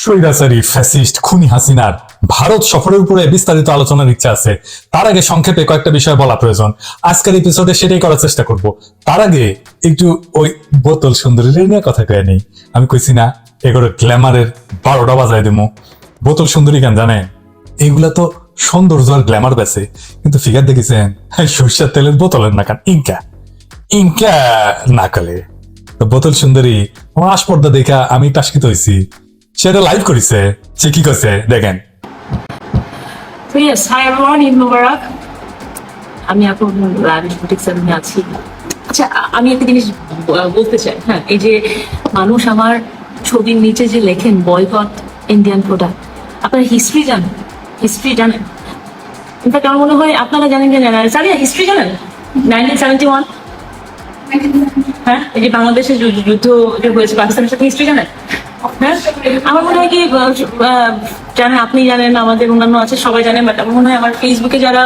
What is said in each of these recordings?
স্বৈরাচারী ফ্যাসিস্ট খুনি হাসিনার ভারত সফরের উপরে বিস্তারিত আলোচনার ইচ্ছা আছে। তার আগে সংক্ষেপে কয়েকটা বিষয় বলা প্রয়োজন। আজকের এপিসোডে সেটাই করার চেষ্টা করব। তার আগে একটু ওই বোতল সুন্দরীর নিয়ে কথা কয়ে নেই। আমি কইছি না এগুলো গ্ল্যামারের বারোটা বাজায় দেবো। বোতল সুন্দরী কেন জানেন? এইগুলা তো সৌন্দর্য আর গ্ল্যামার বেছে। কিন্তু ফিগার দেখেছেন সর্ষের তেলের বোতলের না কান ইনকা। ইনকা না তো বোতল সুন্দরী আমার আসপর্দা দেখা আমি টাস্কিত হয়েছি সেটা লাইভ করেছে। সে কি করছে? দেখেন. আমি এখন আছি। আচ্ছা আমি একটা জিনিস বলতে চাই। হ্যাঁ এই যে মানুষ আমার ছবির নিচে যে লেখেন বয়কট ইন্ডিয়ান প্রোডাক্ট আপনারা হিস্ট্রি জানেন? হিস্ট্রি জানেন? ইনফ্যাক্ট আমার মনে হয় আপনারা জানেন যে সারিয়া হিস্ট্রি জানেন? নাইনটিন সেভেন্টি ওয়ান হ্যাঁ এই যে বাংলাদেশের যুদ্ধ যে হয়েছে, পাকিস্তানের সাথে হিস্ট্রি জানেন? আমার মনে হয় কি জানেন, আপনি জানেন, আমাদের অন্যান্য আছে, সবাই জানেন বাট আমার মনে হয় আমার ফেসবুকে যারা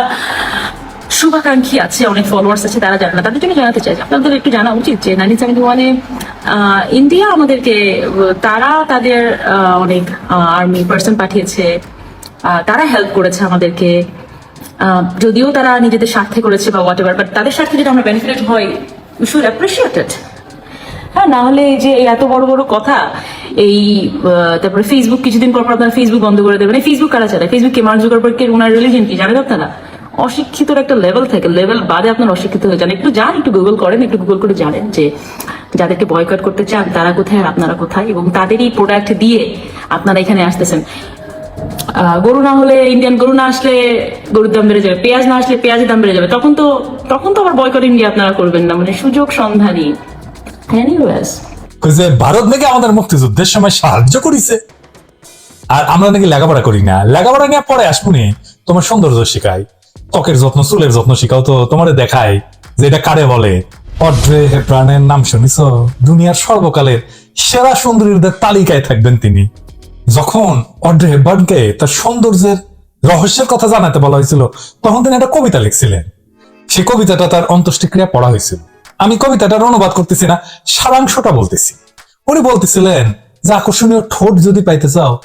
শুভাকাঙ্ক্ষী আছে, অনেক ফলোয়ার্স আছে, তারা জানে না। তাদের জন্য জানাতে চাই আপনাদের একটু জানা উচিত যে নাইনটিন সেভেন্টি ওয়ানে ইন্ডিয়া আমাদেরকে, তারা তাদের অনেক আর্মি পার্সন পাঠিয়েছে। তারা হেল্প করেছে আমাদেরকে। যদিও তারা নিজেদের স্বার্থে করেছে বা হোয়াট এভার বাট তাদের স্বার্থে যদি আমরা বেনিফিট হয় ইউ শুড অ্যাপ্রিসিয়েট ইট হ্যাঁ না হলে এই যে এত বড় বড় কথা এই তারপরে ফেসবুক কিছুদিন পর পর আপনারা ফেসবুক বন্ধ করে দেবেন। এই ফেসবুক কারা চালায়? ফেসবুক কে মার্ক জুকারবার্গকে ওনার রিলিজন কি, জানেন আপনারা? অশিক্ষিতর একটা লেভেল থাকে। লেভেল বাদে আপনার অশিক্ষিত হয়ে যান। একটু যান, একটু গুগল করেন, একটু গুগল করে জানেন যে যাদেরকে বয়কট করতে চান, তারা কোথায় আপনারা কোথায়? এবং তাদেরই প্রোডাক্ট দিয়ে আপনারা এখানে আসতেছেন। গরু না হলে ইন্ডিয়ান গরু না আসলে গরুর দাম বেড়ে যাবে। পেঁয়াজ না আসলে পেঁয়াজের দাম বেড়ে যাবে। তখন তো তখন তো আবার বয়কট ইন্ডিয়া আপনারা করবেন না। মানে সুযোগ সন্ধানী। এনিওয়েজ কইছে ভারত নাকি আমাদের মুক্তিযুদ্ধের সময় সাহায্য করিছে? আর আমরা নাকি লেখাপড়া করি না। লেখাপড়া নিয়ে পরে আসবনি তোমার সৌন্দর্য শিখাই। ত্বকের যত্ন, চুলের যত্ন শিখাও তো তোমারে দেখাই যে এটা কারে বলে। অড্রে হেপ্রানের নাম দুনিয়ার সর্বকালের সেরা সুন্দরীদের তালিকায় থাকবেন তিনি। যখন অড্রে হেপবার্নকে তার সৌন্দর্যের রহস্যের কথা জানাতে বলা হয়েছিল, তখন তিনি একটা কবিতা লিখছিলেন। সেই কবিতাটা তার অন্ত্যেষ্টিক্রিয়া পড়া হয়েছিল। আমি কবিতাটার অনুবাদ করতেছি না, সারাংশটা বলতেছি। উনি বলতেছিলেন, যে আকর্ষণীয় ঠোঁট যদি পাইতে চাও,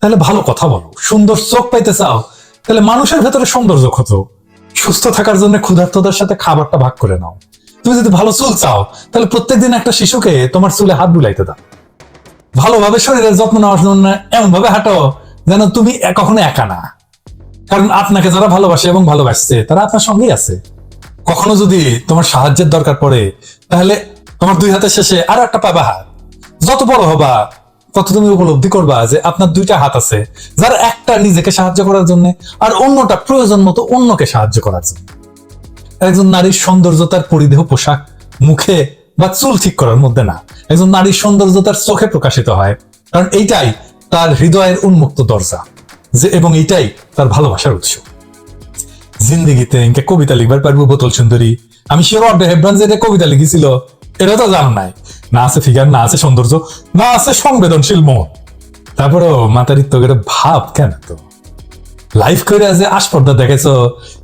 তাহলে ভালো কথা বলো। সুন্দর চোখ পাইতে চাও, তাহলে মানুষের ভেতরে সৌন্দর্য খোঁজ। সুস্থ থাকার জন্য ক্ষুধার্তদের সাথে খাবারটা ভাগ করে নাও। তুমি যদি ভালো চুল চাও, তাহলে প্রত্যেকদিন একটা শিশুকে তোমার চুলে হাত বুলাইতে দাও। ভালোভাবে শরীরের যত্ন নেওয়ার জন্য এমন ভাবে হাঁটো, যেন তুমি কখনো একা না। কারণ আপনাকে যারা ভালোবাসে এবং ভালোবাসছে, তারা আপনার সঙ্গেই আছে। কখনো যদি তোমার সাহায্যের দরকার পড়ে, তাহলে তোমার দুই হাতের শেষে আরও একটা পাবা হাত। যত বড় হবা, তত তুমি উপলব্ধি করবা যে আপনার দুইটা হাত আছে, যার একটা নিজেকে সাহায্য করার জন্য আর অন্যটা প্রয়োজন মতো অন্যকে সাহায্য করার জন্য। একজন নারীর সৌন্দর্য তার পরিধেয় পোশাক, মুখে বা চুল ঠিক করার মধ্যে না। একজন নারীর সৌন্দর্যতার চোখে প্রকাশিত হয়, কারণ এইটাই তার হৃদয়ের উন্মুক্ত দরজা, যে এবং এইটাই তার ভালোবাসার উৎস। জিন্দিগিতে ইনকে কবিতা লিখবার পারব বোতল সুন্দরী। আমি শিওর অর্ডে হেব্রান যে কবিতা লিখেছিল, এটা তো জানো নাই। না আছে ফিগার, না আছে সৌন্দর্য, না আছে সংবেদনশীল মন। তারপরেও মাতারিত্ব করে ভাব কেন তো লাইফ করে যে আসপর্দা দেখেছ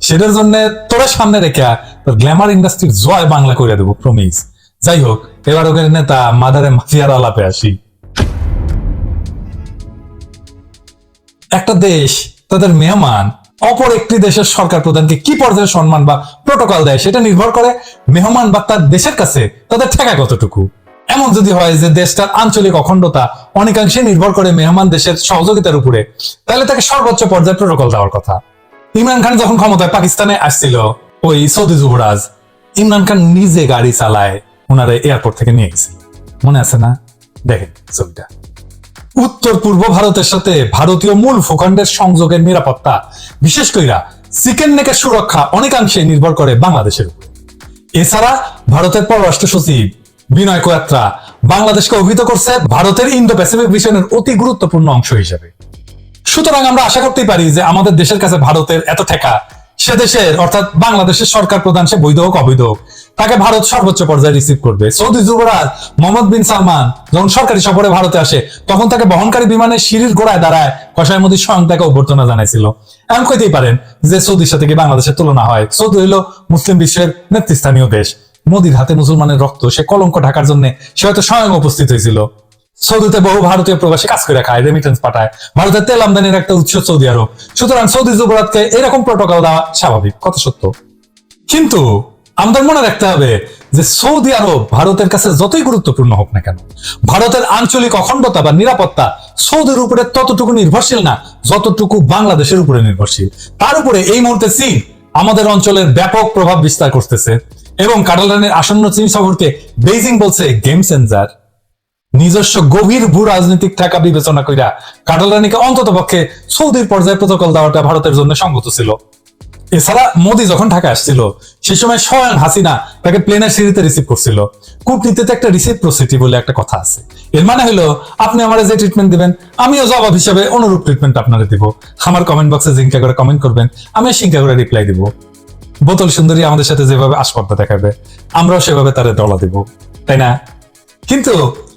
সেটার জন্য তোরা সামনে রেখে তোর গ্ল্যামার ইন্ডাস্ট্রির জয় বাংলা করে দেবো প্রমিস যাই হোক, এবার ওখানে নেতা মাদারে মাফিয়ার আলাপে আসি। একটা দেশ, তাদের মেহমান অপর একটি দেশের সরকার প্রধানকে কি পর্যায়ে সম্মান বা প্রোটোকল দেয় সেটা নির্ভর করে মেহমান বা তার দেশের কাছে তাদের ঠেকা কতটুকু? এমন যদি হয় যে দেশটার আঞ্চলিক অখণ্ডতা অনেকাংশে নির্ভর করে মেহমান দেশের সহযোগিতার উপরে, তাহলে তাকে সর্বোচ্চ পর্যায়ে প্রোটোকল দেওয়ার কথা। ইমরান খান যখন ক্ষমতায় পাকিস্তানে আসছিল, ওই সৌদি যুবরাজ ইমরান খান নিজে গাড়ি চালায় ওনারা এয়ারপোর্ট থেকে নিয়ে গেছিল মনে আছে না? দেখেন ছবিটা। উত্তর পূর্ব ভারতের সাথে ভারতীয় মূল ভূখণ্ডের সংযোগের নিরাপত্তা, বিশেষ কইরা চিকেন নেকের সুরক্ষা অনেকাংশে নির্ভর করে বাংলাদেশের উপর। এছাড়া ভারতের পররাষ্ট্র সচিব বিনয় কোয়াত্রা বাংলাদেশকে অভিহিত করছে ভারতের ইন্দো প্যাসিফিক মিশনের অতি গুরুত্বপূর্ণ অংশ হিসেবে। সুতরাং আমরা আশা করতেই পারি যে আমাদের দেশের কাছে ভারতের এত ঠেকা, সে দেশের, অর্থাৎ বাংলাদেশের সরকার প্রধান সে বৈধ হোক, অবৈধ হোক তাকে ভারত সর্বোচ্চ পর্যায়ে রিসিভ করবে। সৌদি যুবরাজ মোহাম্মদ বিন সালমান যখন সরকারি সফরে ভারতে আসে, তখন তাকে বহনকারী বিমানের সিঁড়ির গোড়ায় দাঁড়ায় কষায় মোদী স্বয়ং তাকে অভ্যর্থনা জানাইছিল। এমন কইতেই পারেন যে সৌদির সাথে কি বাংলাদেশের তুলনা হয়। সৌদি হইল মুসলিম বিশ্বের নেতৃস্থানীয় দেশ। মোদির হাতে মুসলমানের রক্ত, সে কলঙ্ক ঢাকার জন্য সে হয়তো স্বয়ং উপস্থিত হয়েছিল সৌদিতে বহু ভারতীয় প্রবাসী কাজ করে খায় রেমিটেন্স পাঠায়। ভারতের তেল আমদানির একটা উৎস সৌদি আরব। সুতরাং সৌদি যুবরাজকে এরকম প্রোটোকল দেওয়া স্বাভাবিক কত সত্য। কিন্তু আমাদের মনে রাখতে হবে যে সৌদি আরব ভারতের কাছে যতই গুরুত্বপূর্ণ হোক না কেন, ভারতের আঞ্চলিক অখণ্ডতা বা নিরাপত্তা সৌদির উপরে ততটুকু নির্ভরশীল না যতটুকু বাংলাদেশের উপরে নির্ভরশীল। তার উপরে এই মুহূর্তে চীন আমাদের অঞ্চলের ব্যাপক প্রভাব বিস্তার করতেছে এবং কাটালানের আসন্ন চীন সফরকে বেইজিং বলছে গেম চেঞ্জার। নিজস্ব গভীর ভূ রাজনৈতিক থাকা বিবেচনা কইরা কাটালানিকে অন্তত পক্ষে সৌদির পর্যায়ে প্রোটোকল দেওয়াটা ভারতের জন্য সঙ্গত ছিল। এছাড়া মোদী যখন ঢাকা আসছিল সে সময় স্বয়ং হাসিনা তাকে প্লেনের সিঁড়িতে রিসিভ করছিল। কূটনীতিতে একটা রিসিভ প্রসিটি বলে একটা কথা আছে। এর মানে হলো, আপনি আমার যে ট্রিটমেন্ট দিবেন, আমিও জবাব হিসাবে অনুরূপ ট্রিটমেন্ট আপনারা দিব। আমার কমেন্ট বক্সে জিঙ্কা করে কমেন্ট করবেন, আমি সিঙ্কা করে রিপ্লাই দিব। বোতল সুন্দরী আমাদের সাথে যেভাবে আসপর্দা দেখাবে, আমরাও সেভাবে তারে দলা দিব। তাই না? কিন্তু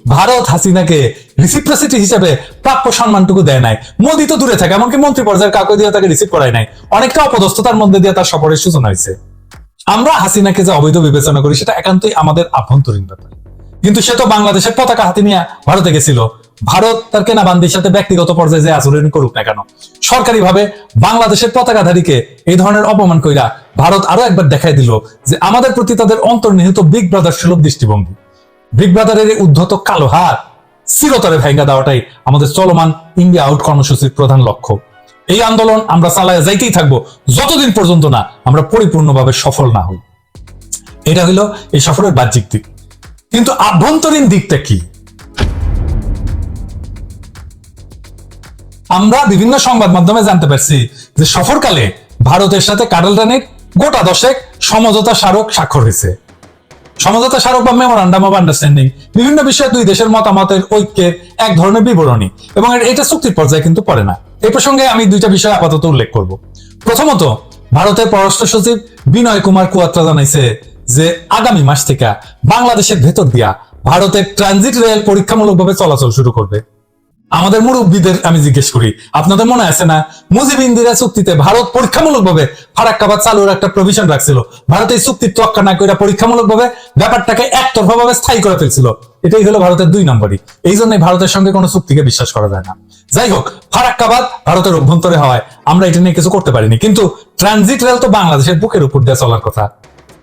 ভারত হাসিনাকে রিসিপ্রসিটি হিসেবে প্রাপ্য সম্মানটুকু দেয় নাই। মোদি তো দূরে থাকে, এমনকি মন্ত্রী পর্যায়ের কাউকে দিয়ে তাকে রিসিভ করায় নাই। অনেকটা অপদস্থতার মধ্যে দিয়ে তার সফরের সূচনা হয়েছে। আমরা হাসিনাকে যে অবৈধ বিবেচনা করি, সেটা একান্তই আমাদের আভ্যন্তরীণ ব্যাপার। কিন্তু সে তো বাংলাদেশের পতাকা হাতে নিয়ে ভারতে গেছিল। ভারত তার কেনাবান্দির সাথে ব্যক্তিগত পর্যায়ে যে আচরণ করুক না কেন সরকারি ভাবে বাংলাদেশের পতাকাধারীকে এই ধরনের অপমান কইরা ভারত আরও একবার দেখাই দিল যে আমাদের প্রতি তাদের অন্তর্নিহিত বিগ ব্রাদার সুলভ দৃষ্টিভঙ্গি। বিগ ব্রাদারের এই উদ্ধত কালো হাত চিরতরে ভেঙ্গা দেওয়াটাই আমাদের চলমান ইন্ডিয়া আউট কর্মসূচির প্রধান লক্ষ্য। এই আন্দোলন আমরা চালায় যাইতেই থাকব, যতদিন পর্যন্ত না আমরা পরিপূর্ণভাবে সফল না হই। এটা হলো এই সফরের বাহ্যিক দিক। কিন্তু আভ্যন্তরীণ দিকটা কি? আমরা বিভিন্ন সংবাদ মাধ্যমে জানতে পারছি যে সফরকালে ভারতের সাথে কাটালটানির গোটা দশেক সমঝোতা স্মারক স্বাক্ষর হয়েছে। সমঝোতা স্মারক বা মেমোরান্ডাম অফ আন্ডারস্ট্যান্ডিং বিভিন্ন বিষয়ে দুই দেশের মতামতের ঐক্যের এক ধরনের বিবরণী এবং এটা চুক্তির পর্যায়ে কিন্তু পড়ে না। এই প্রসঙ্গে আমি দুইটা বিষয় আপাতত উল্লেখ করব। প্রথমত, ভারতের পররাষ্ট্র সচিব বিনয় কুমার কুয়াত্রা জানাইছে যে আগামী মাস থেকে বাংলাদেশের ভেতর দিয়া ভারতের ট্রানজিট রেল পরীক্ষামূলকভাবে চলাচল শুরু করবে। আমাদের মুরব্বীদের আমি জিজ্ঞেস করি, আপনাদের মনে আছে না মুজিব ইন্দিরা চুক্তিতে ভারত পরীক্ষামূলকভাবে ফারাক্কাবাদ চালুর একটা প্রভিশন রাখছিল। ভারত এই চুক্তির তোয়াক্কা না করে পরীক্ষামূলকভাবে ব্যাপারটাকে একতরফা ভাবে স্থায়ী করে ফেলছিল। এটাই হলো ভারতের দুই নম্বরই। এই জন্যই ভারতের সঙ্গে কোনো চুক্তিকে বিশ্বাস করা যায় না। যাই হোক ফারাক্কাবাদ ভারতের অভ্যন্তরে হওয়ায় আমরা এটা নিয়ে কিছু করতে পারিনি। কিন্তু ট্রানজিট রেল তো বাংলাদেশের বুকের উপর দিয়ে চলার কথা,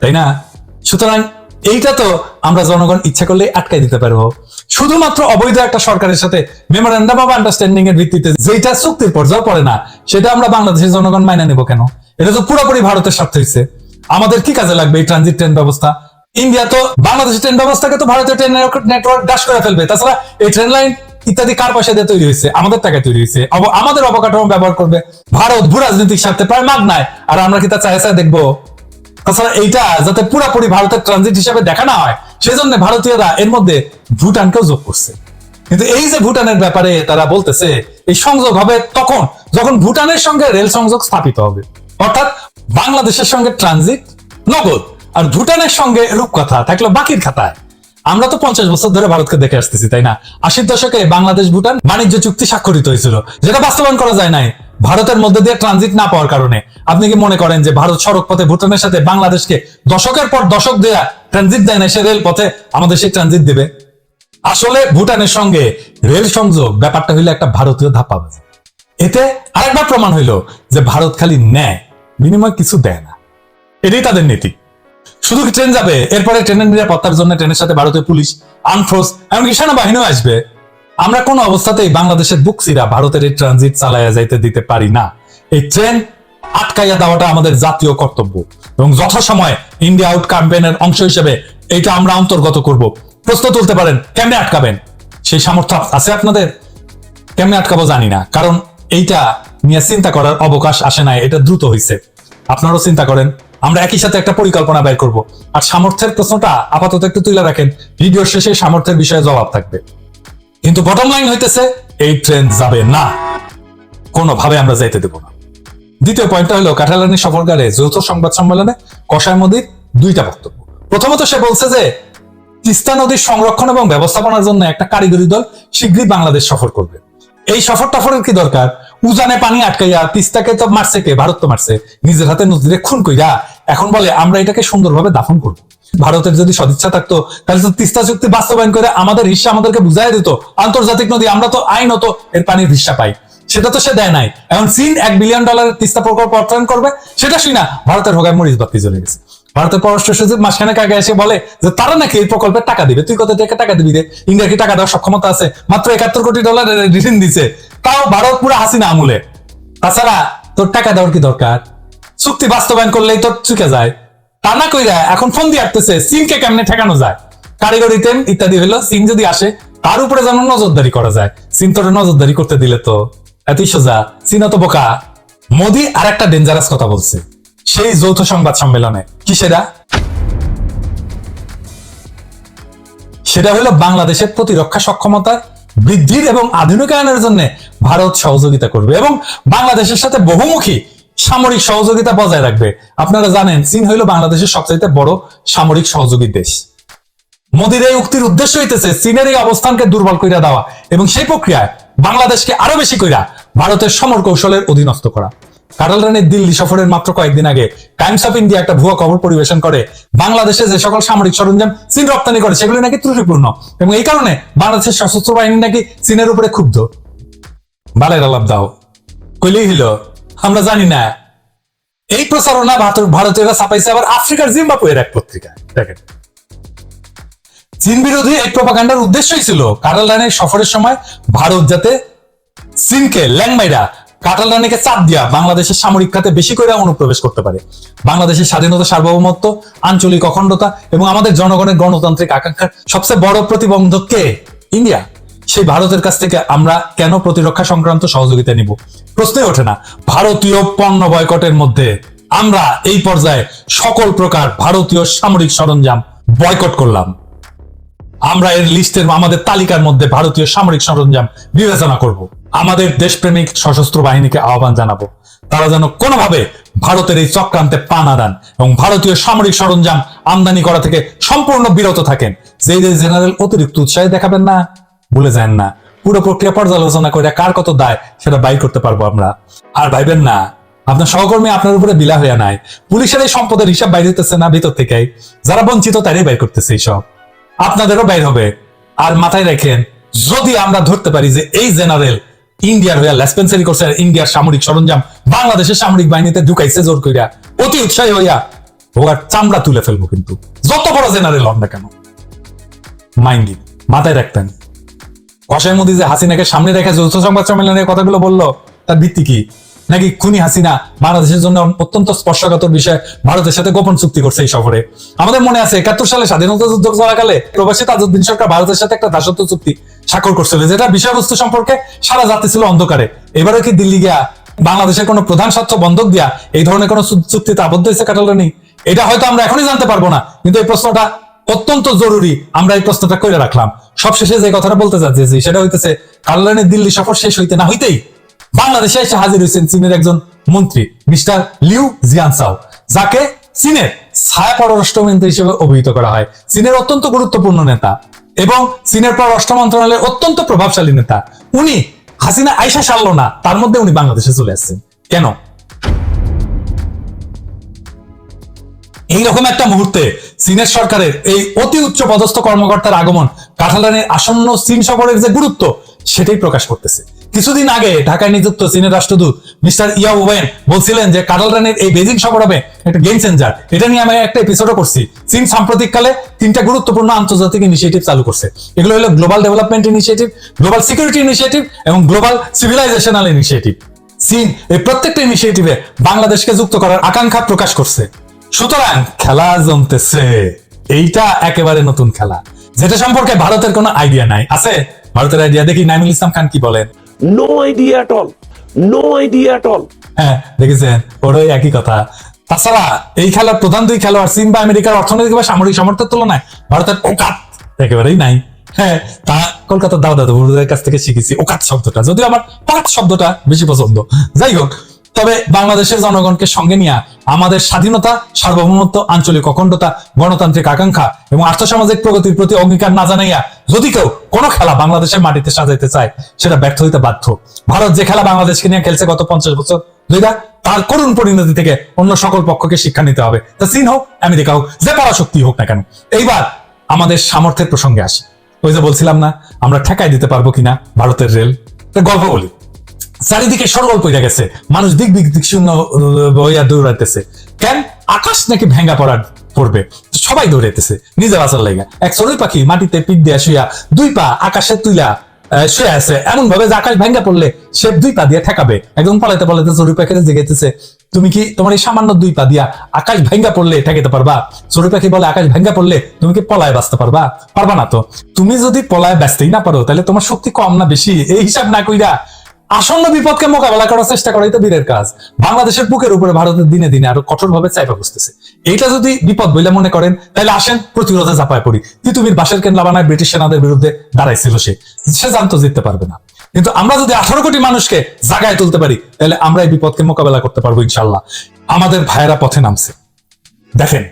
তাই না? সুতরাং এইটা তো আমরা জনগণ ইচ্ছা করলে আটকাই দিতে পারব। শুধুমাত্র অবৈধ একটা সরকারের সাথে মেমোরেন্ডাম অফ আন্ডারস্ট্যান্ডিং এর ভিত্তিতে যেটা চুক্তির পর্যায়ে পড়ে না, সেটা আমরা বাংলাদেশের জনগণ মাইনে নেব কেন? এটা তো পুরোপুরি ভারতের স্বার্থ হয়েছে আমাদের কি কাজে লাগবে এই ট্রানজিট ট্রেন ব্যবস্থা? ইন্ডিয়া তো বাংলাদেশের ট্রেন ব্যবস্থাকে তো ভারতের ট্রেন নেটওয়ার্ক ডাশ করে ফেলবে। তাছাড়া এই ট্রেন লাইন ইত্যাদি কার পয়সা দিয়ে তৈরি হয়েছে আমাদের টাকায় তৈরি হয়েছে আমাদের অবকাঠামো ব্যবহার করবে। ভারত ভূ রাজনৈতিক স্বার্থে প্রায় মাগ নাই আর আমরা কি তা চায় দেখব? তাছাড়া এইটা যাতে পুরাপুরি ভারতের ট্রানজিট হিসেবে দেখা না হয়, সেজন্য ভারতীয়রা এর মধ্যে ভুটানকেও যোগ করছে। কিন্তু এই যে ভুটানের ব্যাপারে তারা বলতেছে, এই সংযোগ হবে তখন, যখন ভুটানের সঙ্গে রেল সংযোগ স্থাপিত হবে। অর্থাৎ বাংলাদেশের সঙ্গে ট্রানজিট নগদ, আর ভুটানের সঙ্গে রূপকথা থাকল বাকির খাতায়। আমরা তো পঞ্চাশ বছর ধরে ভারতকে দেখে আসতেছি, তাই না? আশির দশকে বাংলাদেশ ভুটান বাণিজ্য চুক্তি স্বাক্ষরিত হয়েছিল, যেটা বাস্তবায়ন করা যায় নাই। ভারতের মধ্যে দিয়ে ট্রানজিট না পাওয়ার কারণে। আপনি কি মনে করেন যে ভারত সড়ক পথে ভুটানের সাথে বাংলাদেশকে দশকের পর দশক দেয়া ট্রানজিট দেয় না, সে রেল পথে আমাদের সেই ট্রানজিট দেবে? আসলে ভুটানের সঙ্গে রেল সংযোগ ব্যাপারটা হইল একটা ভারতীয় ধাপ্পাবাজি। এতে আরেকবার প্রমাণ হইল যে ভারত খালি নেয়, বিনিময় কিছু দেয় না। এটাই তাদের নীতি। শুধু ট্রেন যাবে? এরপরে ট্রেনের নিরাপত্তার জন্য ট্রেনের সাথে ভারতের পুলিশ আনফোর্স এমনকি সেনাবাহিনীও আসবে। আমরা কোন অবস্থাতেই বাংলাদেশের বুকসিরা ভারতের এই ট্রানজিট চালাইয়া যাইতে দিতে পারি না। এই ট্রেন আটকাইয়া দেওয়াটা আমাদের জাতীয় কর্তব্য এবং যথাসময়ে ইন্ডিয়া আউট ক্যাম্পেইনের অংশ হিসেবে এটা আমরা অন্তর্গত করব। প্রশ্ন তুলতে পারেন, কেমনে আটকাবেন? সেই সামর্থ্য আছে আপনাদের? কেমনে আটকাবো জানি না, কারণ এইটা নিয়ে চিন্তা করার অবকাশ আসে নাই, এটা দ্রুত হয়েছে আপনারাও চিন্তা করেন, আমরা একই সাথে একটা পরিকল্পনা বের করব। আর সামর্থ্যের প্রশ্নটা আপাতত একটু তুলে রাখেন, ভিডিওর শেষে সামর্থ্যের বিষয়ে জবাব থাকবে। কিন্তু বটম লাইন হইতেছে, এই ট্রেন যাবে না। কোনোভাবে আমরা যাইতে দেব না। দ্বিতীয় পয়েন্টটা হলো, কাঠালানি সফরকারে যৌথ সংবাদ সম্মেলনে কষায় মোদীর দুইটা বক্তব্য। প্রথমত সে বলছে যে, তিস্তা নদীর সংরক্ষণ এবং ব্যবস্থাপনার জন্য একটা কারিগরি দল শীঘ্রই বাংলাদেশ সফর করবে। এই সফর টফরের কি দরকার? উজানে পানি আটকাইয়া তিস্তাকে তো মারছে কে? ভারত তো মারছে। নিজের হাতে নদীরে খুন কইরা এখন বলে, আমরা এটাকে সুন্দরভাবে দাফন করব। ভারতের যদি সদিচ্ছা থাকতো, তাহলে তো তিস্তা চুক্তি বাস্তবায়ন করে আমাদের হিস্সা আমাদেরকে বুঝাই দিত, আন্তর্জাতিক নদী আমরা তো আইনত এর পানির হিস্সা পাই। সেটা তো সে দেয় নাই। এখন চীন এক বিলিয়ন ডলারের তিস্তা প্রকল্প অর্থায়ন করবে, সেটা শুই না, ভারতের হোগায় মরিচ বাতি চলে গেছে। ভারতের পররাষ্ট্র সচিব মাসখানেক আগে এসে বলে যে, তারা নাকি এই প্রকল্পের টাকা দিবে। তুই কত থেকে টাকা দিবি রে? ইন্ডিয়া কি টাকা দেওয়ার সক্ষমতা আছে? মাত্র একাত্তর কোটি ডলার ঋণ দিছে। তাও ভারত পুরো হাসিনা আমলে। তাছাড়া তোর টাকা দেওয়ার কি দরকার? চুক্তি বাস্তবায়ন করলেই তোর চুকে যায়। তা না কইরা এখন ফোন দিয়ে আসতেছে চীনকে কেমনে ঠেকানো যায়? কারিগরি তেম ইত্যাদি হলো চীন যদি আসে, তার উপরে যেন নজরদারি করা যায়। চীন তোর নজরদারি করতে দিলে তো। এতই সোজা চীন তো বোকা। মোদি আর একটা ডেঞ্জারাস কথা বলছে। সেই যৌথ সংবাদ সম্মেলনে। কি সেটা সেটা হলো বাংলাদেশের প্রতিরক্ষা সক্ষমতা বৃদ্ধির এবং আধুনিকায়নের জন্য ভারত সহযোগিতা করবে এবং বাংলাদেশের সাথে বহুমুখী সামরিক সহযোগিতা বজায় রাখবে। আপনারা জানেন, চীন হইল বাংলাদেশের সবচাইতে বড় সামরিক সহযোগী দেশ। মোদির এই উক্তির উদ্দেশ্য হইতেছে চীনের এই অবস্থানকে দুর্বল কইরা দেওয়া এবং সেই প্রক্রিয়ায় বাংলাদেশকে আরও বেশি কইরা ভারতের সমর কৌশলের অধীনস্থ করা। কাটাল রানীর দিল্লি সফরের মাত্র কয়েকদিন আগে টাইমস অফ ইন্ডিয়া একটা ভুয়া খবর পরিবেশন করে, বাংলাদেশে যে সকল সামরিক সরঞ্জাম চীন রপ্তানি করে, সেগুলো নাকি ত্রুটিপূর্ণ এবং এই কারণে বাংলাদেশের সশস্ত্র বাহিনী নাকি চীনের উপরে ক্ষুব্ধ। বালের আলাপ দাও। কইলেই হইল আমরা জানি না। এই প্রচারণা ভারত- ভারতীয়রা ছাপাইছে আবার আফ্রিকার জিম্বাবুয়ের এক পত্রিকায় দেখেন। চীন বিরোধী এই প্রপাগান্ডার উদ্দেশ্যই ছিল কাটাল রানের সফরের সময় ভারত যাতে চীনকে ল্যাংমাইরা কাটাল রানীকে চাপ দিয়া বাংলাদেশের সামরিক খাতে বেশি করে অনুপ্রবেশ করতে পারে। বাংলাদেশের স্বাধীনতা, সার্বভৌমত্ব, আঞ্চলিক অখণ্ডতা এবং আমাদের জনগণের গণতান্ত্রিক আকাঙ্ক্ষার সবচেয়ে বড় প্রতিবন্ধক কে? ইন্ডিয়া। সেই ভারতের কাছ থেকে আমরা কেন প্রতিরক্ষা সংক্রান্ত সহযোগিতা নিব? প্রশ্নই ওঠে না। ভারতীয় পণ্য বয়কটের মধ্যে আমরা এই পর্যায়ে সকল প্রকার ভারতীয় সামরিক সরঞ্জাম বয়কট করলাম। আমরা এর লিস্টের আমাদের তালিকার মধ্যে ভারতীয় সামরিক সরঞ্জাম বিবেচনা করব। আমাদের দেশপ্রেমিক সশস্ত্র বাহিনীকে আহ্বান জানাব। তারা যেন কোনোভাবে ভারতের এই চক্রান্তে পা না দেন এবং ভারতীয় সামরিক সরঞ্জাম আমদানি করা থেকে সম্পূর্ণ বিরত থাকেন। যে জেনারেল অতিরিক্ত উৎসাহ দেখাবেন না। ভুলে যান না। পুরো প্রক্রিয়া পর্যালোচনা করে কার কত দায়, সেটা বাই করতে পারব আমরা। আর ভাইবেন না, আপনার সহকর্মী আপনার উপরে বিলা হইয়া নাই। পুলিশের এই সম্পদের হিসাব বাইরে হইতেছে না ভিতর থেকে যারা বঞ্চিত তারাই বাইর করতেছে এইসব। আপনাদেরও বাইর হবে। আর মাথায় রাখেন, যদি আমরা ধরতে পারি যে এই জেনারেল ইন্ডিয়ার হইয়া লেসপেন্সারি করছে আর ইন্ডিয়ার সামরিক সরঞ্জাম বাংলাদেশের সামরিক বাহিনীতে ঢুকাইছে জোর কইরা, অতি উৎসাহী হইয়া ওর চামড়া তুলে ফেলব কিন্তু। যত বড় জেনারেল হন না কেন? মাইন্ডিং মাথায় রাখতেন। কষাই মোদী যে হাসিনাকে সামনে রেখে যৌথ সংবাদ সম্মেলনের কথাগুলো বলল, তার ভিত্তি কি? নাকি খুনি হাসিনা বাংলাদেশের জন্য অত্যন্ত স্পর্শকাতর বিষয়, ভারতের সাথে গোপন চুক্তি করছে এই সফরে? আমাদের মনে আছে একাত্তর সালে স্বাধীনতা যুদ্ধ চলাকালে প্রবাসী তাজউদ্দিন সরকার ভারতের সাথে একটা দাসত্ব চুক্তি স্বাক্ষর করছিল, যেটা বিষয়বস্তু সম্পর্কে সারা জাতি ছিল অন্ধকারে। এবারে কি দিল্লি গিয়া বাংলাদেশের কোন প্রধান স্বার্থ বন্ধক দিয়া এই ধরনের কোন চুক্তিতে আবদ্ধ হয়েছে কাটালরানি এটা হয়তো আমরা এখনই জানতে পারব না, কিন্তু এই প্রশ্নটা অত্যন্ত জরুরি, আমরা এই প্রশ্নটা করে রাখলাম। সবশেষে যে কথাটা বলতে চাচ্ছি সেটা হইতেছে কাটালরানির দিল্লি সফর শেষ হইতে না হইতেই বাংলাদেশে এসে হাজির হয়েছেন চীনের একজন মন্ত্রী, মিস্টার লিউ জিয়ানসাও, যাকে চীনের ছায়া পররাষ্ট্রমন্ত্রী হিসেবে অভিহিত করা হয়। চীনের অত্যন্ত গুরুত্বপূর্ণ নেতা এবং চীনের পররাষ্ট্র মন্ত্রণালয়ের অত্যন্ত প্রভাবশালী নেতা। উনি হাসিনা আইসা সারল না, তার মধ্যে উনি বাংলাদেশে চলে আসছেন। কেন? এইরকম একটা মুহূর্তে চীনের সরকারের এই অতি উচ্চ পদস্থ কর্মকর্তার আগমন কাঠালানের আসন্ন চীন সফরের যে গুরুত্ব, সেটাই প্রকাশ করতেছে। কিছুদিন আগে ঢাকায় নিযুক্ত চীনের রাষ্ট্রদূত মিস্টার ইয়া ওয়েন বলছিলেন যে কাটালরানের এই বেজিং সফর হবে একটা গেম চেঞ্জার এটা নিয়ে আমি একটা এপিসোডও করছি। চীন সাম্প্রতিককালে তিনটা গুরুত্বপূর্ণ আন্তর্জাতিক ইনিশিয়েটিভ চালু করছে। এগুলো হলো global development initiative global security initiative এবং গ্লোবাল সিভিলাইজেশনাল ইনিশিয়েটিভ চীন এই প্রত্যেকটা ইনিশিয়েটিভে বাংলাদেশকে যুক্ত করার আকাঙ্ক্ষা প্রকাশ করছে। সুতরাং খেলা জমতেছে। এইটা একেবারে নতুন খেলা। যেটা সম্পর্কে ভারতের কোনো আইডিয়া নাই। আছে? ভারতের আইডিয়া দেখি নাইমুল ইসলাম খান কি বলেন? At all. No idea at all. হ্যাঁ দেখেছেন? ওরই একই কথা। তাছাড়া এই খেলার প্রধান দুই খেলোয়াড় চীন বা আমেরিকার অর্থনৈতিক বা সামরিক সামর্থ্যের তুলনায় ভারতের ওকাত একেবারেই নাই। হ্যাঁ তা কলকাতার দাও দাদু বুড়োদের কাছ থেকে শিখেছি ওকাত শব্দটা। যদিও আমার পাক শব্দটা বেশি পছন্দ। যাই হোক তবে বাংলাদেশের জনগণকে সঙ্গে নিয়ে আমাদের স্বাধীনতা, সার্বভৌমত্ব, আঞ্চলিক অখণ্ডতা, গণতান্ত্রিক আকাঙ্ক্ষা এবং আর্থসামাজিক প্রগতির প্রতি অঙ্গীকার না জানাইয়া যদি কেউ কোনো খেলা বাংলাদেশের মাটিতে সাজাইতে চায়, সেটা ব্যর্থ হইতে বাধ্য। ভারত যে খেলা বাংলাদেশকে নিয়ে খেলছে গত পঞ্চাশ বছর দুইটা তার করুণ পরিণতি থেকে অন্য সকল পক্ষকে শিক্ষা নিতে হবে। তা চীন হোক, আমেরিকা হোক, যে পরাশক্তি হোক না কেন। এইবার আমাদের সামর্থ্যের প্রসঙ্গে আসে। ওই যে বলছিলাম না, আমরা ঠেকাই দিতে পারব কিনা ভারতের রেল? গল্প বলি। চারিদিকে সরগোল পইরা গেছে। মানুষ দিক দিক দিক শূন্য বইয়া দৌড়াইতেছে। কেন? আকাশ নাকি ভেঙ্গা পড়ার পড়বে। সবাই দৌড়াইতেছে নিজে বাঁচার লাইগা। এক চড়ুই পাখি মাটিতে পিঠ দিয়া শুয়া দুই পা আকাশে তুইলা শুয়ে আছে। এমন ভাবে যে আকাশ ভেঙ্গা পড়লে সে দুই পা দিয়ে ঠেকাবে। একদম পালাইতে পালাইতে চড়ুই পাখিতে জেগেতেছে তুমি কি তোমার এই সামান্য দুই পা দিয়া আকাশ ভেঙ্গা পড়লে ঠেকাতে পারবা? চড়ুই পাখি বলে আকাশ ভেঙ্গা পড়লে তুমি কি পলায় বাঁচতে পারবা? পারবা না তো। তুমি যদি পলায় ব্যস্তেই না পারো, তাহলে তোমার শক্তি কম না বেশি। এই হিসাব না কইরা আসন্ন বিপদকে মোকাবেলা করার চেষ্টা করাই তো বীরের কাজ। বাংলাদেশের বুকের উপরে ভারতের দিনে দিনে আরও কঠোর ভাবে চাইপা বসতেছে। এইটা যদি বিপদ বলে মনে করেন তাহলে আসেন, প্রতিরোধে চাপায় পড়ি। তিতুমির বাসের কেন্দ্র বানায় ব্রিটিশ সেনাদের বিরুদ্ধে দাঁড়াইছিল সে। সে জানতো জিততে পারবে না। কিন্তু আমরা যদি আঠারো কোটি মানুষকে জাগায় তুলতে পারি তাহলে আমরা এই বিপদকে মোকাবেলা করতে পারব ইনশাল্লাহ আমাদের ভাইয়েরা পথে নামছে। দেখেন,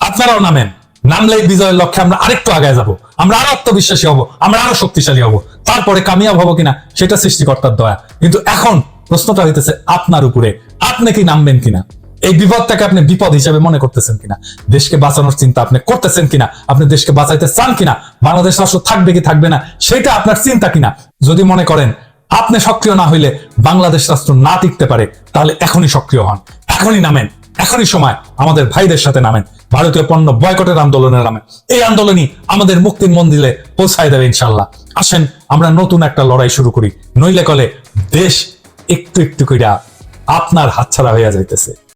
আপনারাও নামেন। নামলেই বিজয়ের লক্ষ্যে আমরা আরেকটু আগায় যাব। আমরা আরও আত্মবিশ্বাসী হব, আমরা আরও শক্তিশালী হব। তারপরে কামিয়াব হব কিনা, সেটা সৃষ্টিকর্তার দয়া। কিন্তু এখন প্রশ্নটা হইতেছে আপনার উপরে, আপনি কি নামবেন কিনা? এই বিপদটাকে আপনি বিপদ হিসেবে মনে করতেছেন কিনা? দেশকে বাঁচানোর চিন্তা আপনি করতেছেন কিনা? আপনি দেশকে বাঁচাইতে চান কিনা? বাংলাদেশ রাষ্ট্র থাকবে কি থাকবে না? সেটা আপনার চিন্তা কিনা? যদি মনে করেন, আপনি সক্রিয় না হইলে বাংলাদেশ রাষ্ট্র না টিকতে পারে, তাহলে এখনই সক্রিয় হন, এখনই নামেন। এখনই সময় আমাদের ভাইদের সাথে নামেন। ভারতীয় পণ্য বয়কটের আন্দোলনের নামে এই আন্দোলনই আমাদের মুক্তির মন্দিরে পৌঁছায় দেবে ইনশাল্লাহ আসেন, আমরা নতুন একটা লড়াই শুরু করি। নইলে কলে দেশ একটু একটু কইরা আপনার হাতছাড়া হইয়া যাইতেছে।